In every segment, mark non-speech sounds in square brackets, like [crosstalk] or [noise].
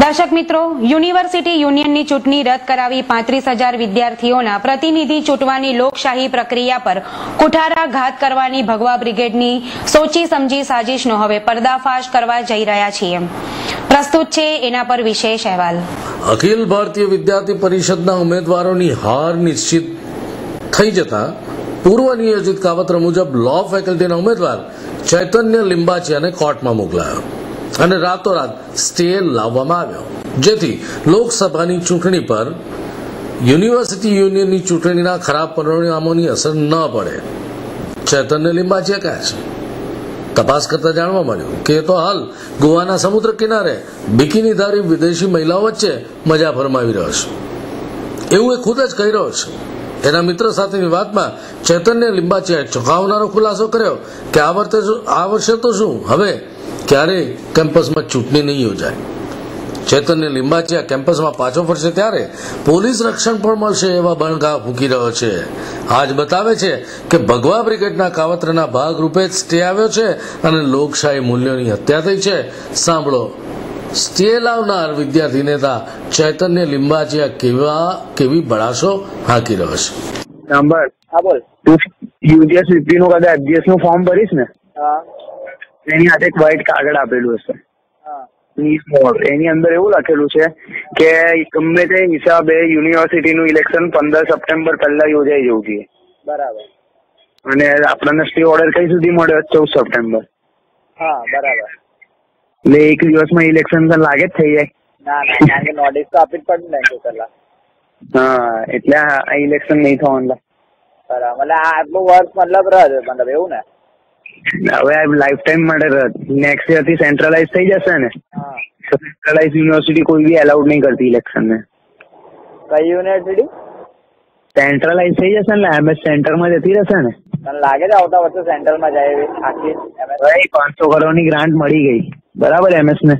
દર્શક મિત્રો, યુનિવર્સિટી યુનિયનની ચૂંટણી રદ કરાવી પાંત્રીસ હજાર વિદ્યાર્થીઓના પ્રતિનિધિ ચૂંટવાની લોકશાહી પ્રક્રિયા પર કુઠારાઘાત કરવાની ભગવા બ્રિગેડની સોચી સમજી સાજિશનો હવે પર્દાફાશ કરવા જઈ રહ્યા છીએ. પ્રસ્તુત છે એના પર વિશેષ અહેવાલ. અખિલ ભારતીય વિદ્યાર્થી પરિષદના ઉમેદવારોની હાર નિશ્ચિત થઈ જતા પૂર્વ નિયોજિત કાવત્ર મુજબ લો ફેકલ્ટીના ઉમેદવાર ચૈતન્ય લિંબાચિયાને કોર્ટમાં મોકલાયો. અને રાતોરાત સ્ટે લાવવામાં આવ્યો. જેથી લોકસભાની ચૂંટણી પર યુનિવર્સિટી યુનિયનની ચૂંટણીના ખરાબ પરિણામોની અસર ન પડે. ચેતન્ય લિંબાચિયા કહે છે. તપાસ કરતા જાણવા મળ્યું કે તો હાલ ગોવાના સમુદ્ર કિનારે બિકીનીધારી વિદેશી મહિલાઓ વચ્ચે મજા ફરમાવી રહ્યો છે. એવું એ ખુદ જ કહી રહ્યો છે. એના મિત્ર સાથેની વાતમાં ચેતન્ય લિંબાચિયાએ ચોંકાવનારો ખુલાસો કર્યો કે આ વર્ષે આ વર્ષે તો શું? હવે ક્યારેય કેમ્પસમાં ચૂંટણી નહીં યોજાય? ચૈતન્ય લીંબાચિયા કેમ્પસમાં પાછો ફરશે ત્યારે? પોલીસ રક્ષણ પણ મળશે એવા બણગા ફૂંકી રહ્યો છે. આજ બતાવે છે કે ભગવા બ્રિગેડના કાવતરના ભાગરૂપે જ સ્ટે આવ્યો છે અને લોકશાહી મૂલ્યોની હત્યા થઈ છે. સાંભળો. સ્ટે લાવનાર વિદ્યાર્થી નેતા ચૈતન્ય લિંબાચિયા કેવા કેવી બળાશો હાંકી રહ્યો છે. સાંભળ હા બોલ. યુજીએસ વીપી નું કદાચ એફજીએસનું ફોર્મ ભરીશ ને? હા. એની હાથે એક વ્હાઈટ કાગળ આપેલું હશે. એની અંદર એવું લખેલું છે કે ગમે તે હિસાબે યુનિવર્સિટી નું ઇલેક્શન પંદર સપ્ટેમ્બર પહેલા યોજાઈ જવું જોઈએ. બરાબર. અને આપણને સ્ટે ઓર્ડર કઈ સુધી મળ્યો? ચૌદ સપ્ટેમ્બર. હા બરાબર. એટલે એક દિવસમાં ઇલેક્શન તો લાગે જ થઈ જાય. ના ના કારણ કે નોટિસ તો આપી જ પડે ને તો પેલા હા એટલે આ ઇલેક્શન નહીં થવાનું. બરાબર. એટલે આટલું વર્ષ મતલબ રહે મતલબ એવું ને? હવે આ લાઈફ ટાઈમ માટે નેક્સ્ટ યરથી સેન્ટ્રલાઇઝ થઈ જશે ને સેન્ટ્રલાઇઝ યુનિવર્સિટી કોઈ બી એલાઉડ નહીં કરતી ઇલેક્શન ને. કઈ યુનિવર્સિટી સેન્ટ્રલાઇઝ થઈ જશે ને એમએસ સેન્ટરમાં જતી રહેશે ને. તને લાગે છે આવતા વર્ષે સેન્ટ્રલમાં જાય એવી આખી? ભાઈ પાંચસો કરોડની ગ્રાન્ટ મળી ગઈ. બરાબર એમએસ ને?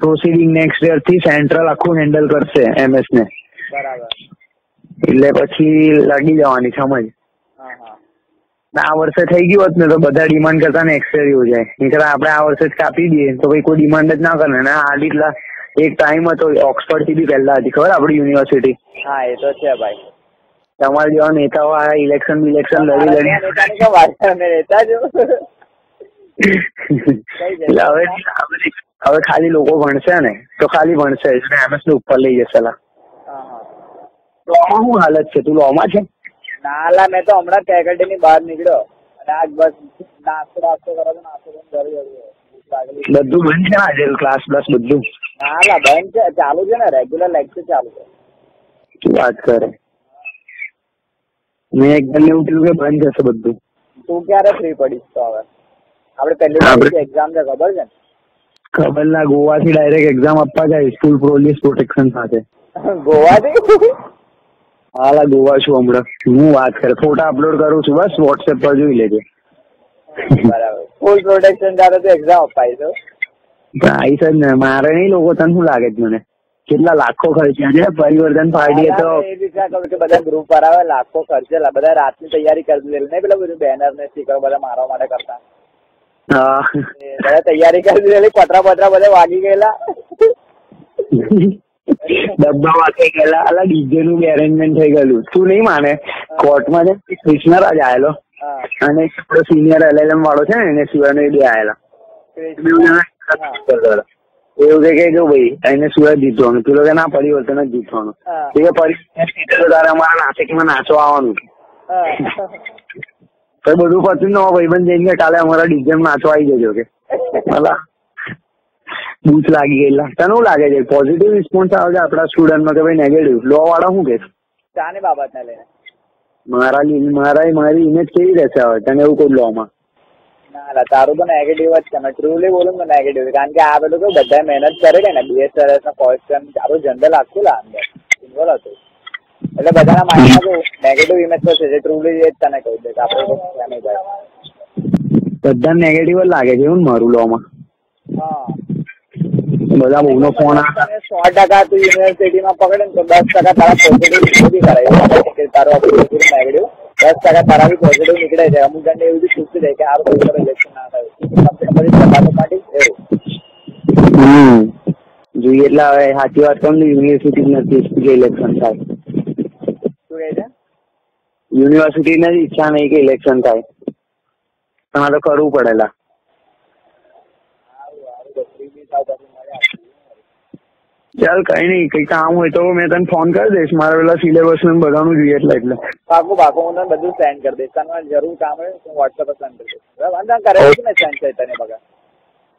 પ્રોસીડિંગ નેક્સ્ટ યરથી સેન્ટ્રલ આખું હેન્ડલ કરશે એમએસ ને. બરાબર. એટલે પછી લાગી જવાની સમજ. ને આ વર્ષે થઈ ગયું હોત ને તો બધા ડિમાન્ડ કરતા ને એક્સરે યોજાય નહીંતર આપણે આ વર્ષે જ કાપી દઈએ. તો ભાઈ કોઈ ડિમાન્ડ જ ના કરે. ને આ એટલા એક ટાઈમ હતો ઓક્સફર્ડથી બી પહેલા હતી. ખબર આપણી યુનિવર્સિટી હા એ તો છે ભાઈ. તમારા જેવા નેતાઓ આ ઇલેક્શન ઇલેક્શન લડી લડી. હવે હવે- ખાલી લોકો ભણશે ને? તો ખાલી ભણશે. એમએસ ને ઉપર લઈ જશે લા. હા હા. શું હાલત છે? તું લોમાં છે? ના લા મેં તો હમણાં ફેકલ્ટી ની બહાર નીકળ્યો. અને આજ બસ નાસ્તો નાસ્તો કરો તો નાસ્તો કરીને ઘરે બધું બંધ છે આજે? ક્લાસ બ્લાસ બધું? નાલા બંધ છે. ચાલુ છે ને રેગ્યુલર લેક્ચર ચાલુ છે. શું વાત કરે? મેં એકદમ એવું કીધું કે બંધ જશે બધું. તું ક્યારે ફ્રી પડીશ તો હવે? આપણે પહેલી એક્ઝામ છે ખબર છે ખબર ના ગોવાથી ડાયરેક્ટ એક્ઝામ આપવા જાય સ્કૂલ પોલીસ પ્રોટેક્શન સાથે. ને ગોવાથી? હાલા ગોવા છું હમણાં. હું વાત કરે ફોટા અપલોડ કરું છું બસ વોટ્સએપ પર જોઈ લેજે. બરાબર. ફૂલ પ્રોટેક્શન તારે તો એક્ઝામ અપાઈ તો પણ આવીશ ને મારે નહીં લોકો તને શું લાગે છે મને? કેટલા લાખો ખર્ચ્યા છે? પરિવર્તન પાર્ટીએ તો. એ વિચાર કરું કે બધા ગ્રુપ પર આવે લાખો ખર્ચેલા બધા રાતની તૈયારી કરી લે. નહીં પેલા બધું બેનર ને સ્ટીકર બધા મારવા માટે કરતા. બધા તૈયારી કરી દીધેલી પતરા પતરા બધા વાગી ગયેલા. [laughs] ડબ્બા થઈ ગયેલા અલા ડીજે નું બી અરેન્જમેન્ટ થઈ ગયેલું. તું નહીં માને કોર્ટમાં છે કૃષ્ણ રાજ આયેલો. અને આપણો સિનિયર એલએલએમ વાળો છે ને એને સિવાયનો એ બે હતા. એવું કે કે જો ભાઈ એને સુરત જીતવાનું. પેલો કે ના પરિવર્તન જ જીતવાનું. એ કે પરિવર્તન તો તારે અમારા નાસિકમાં નાચવા આવવાનું. બધું તો બધું પતી નો ભાઈબંધ જઈને કાલે અમારા ડીજે નાચવા આવી જજો કે. ભલા બૂથ લાગી ગયેલા તને શું લાગે છે. પોઝિટિવ રિસ્પોન્સ આવે છે આપણા સ્ટુડન્ટમાં કે ભાઈ નેગેટિવ લો વાળા શું કે ચાને બાબતને લઈને? મારા મારા મારી ઇમેજ કેવી રહેશે હવે? તને એવું કોઈ લોમાં ના તારું તો નેગેટિવ જ છે. મેં ટ્રુલી બોલું તો નેગેટિવ કારણ કે આ બધું કેવું બધા મહેનત કરેલી ને. બીએસઆરએસ ના ક્વેશ્ચન આપણું જનરલ આખું લા અંદર. સિમ્પલ હતું. એટલે બધાના માઇન્ડમાં કેવું નેગેટિવ ઇમેજ તો છે જે ટ્રુલી એ જ તને કહી દે. આપણે છે બધા નેગેટિવ જ લાગે છે એવું મારું લોમાં બધા બહુનો ફોન આ સો ટકા તું યુનિવર્સિટીમાં પકડે ને તો દસ ટકા તારા પોઝિટિવ નીકળી કરાય તારો પોઝિટિવ નેગેટિવ દસ ટકા તારા બી પોઝિટિવ નીકળે છે. અમુક જણને એવું બી પૂછતું જાય કે આ બધું ઇલેક્શન ના થાય. પછી પાડી એવું હમ. જોઈએ એટલે હવે સાચી વાત કહું ને યુનિવર્સિટી નથી કે ઇલેક્શન થાય. શું કહે છે? યુનિવર્સિટી ને ઈચ્છા નહીં કે ઇલેક્શન થાય. તમારે તો કરવું પડેલા ચાલ કઈ નહીં કઈ કામ હોય તો મેં તને ફોન કરી દઈશ. મારે પેલા સિલેબસ ને બધાનું જોઈએ એટલે એટલે. પાકું પાકું હું તને બધું સેન્ડ કરી દઈશ. તને જરૂર કામ હોય હું વોટ્સએપ પર સેન્ડ કરી દઈશ. બરાબર? અને કરેલું છે ને સેન્ડ છે તને બગા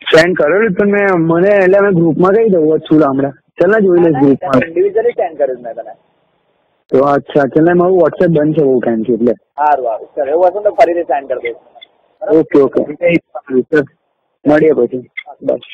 સેન્ડ કરેલું પણ મેં મને એટલે મેં ગ્રુપમાં કહી દઉં છું હમણાં. ચાલ ને જોઈ લઈશ ગ્રુપમાં ઇન્ડિવિજ્યુઅલી સેન્ડ કર્યું મેં તને. તો અચ્છા ચાલ ને મારું વોટ્સએપ બંધ છે બહુ ટાઈમથી એટલે. સારું સારું. ચાલ એવું હશે તો ફરીથી સેન્ડ કરી દઈશ. ઓકે ઓકે મળીએ પછી. બસ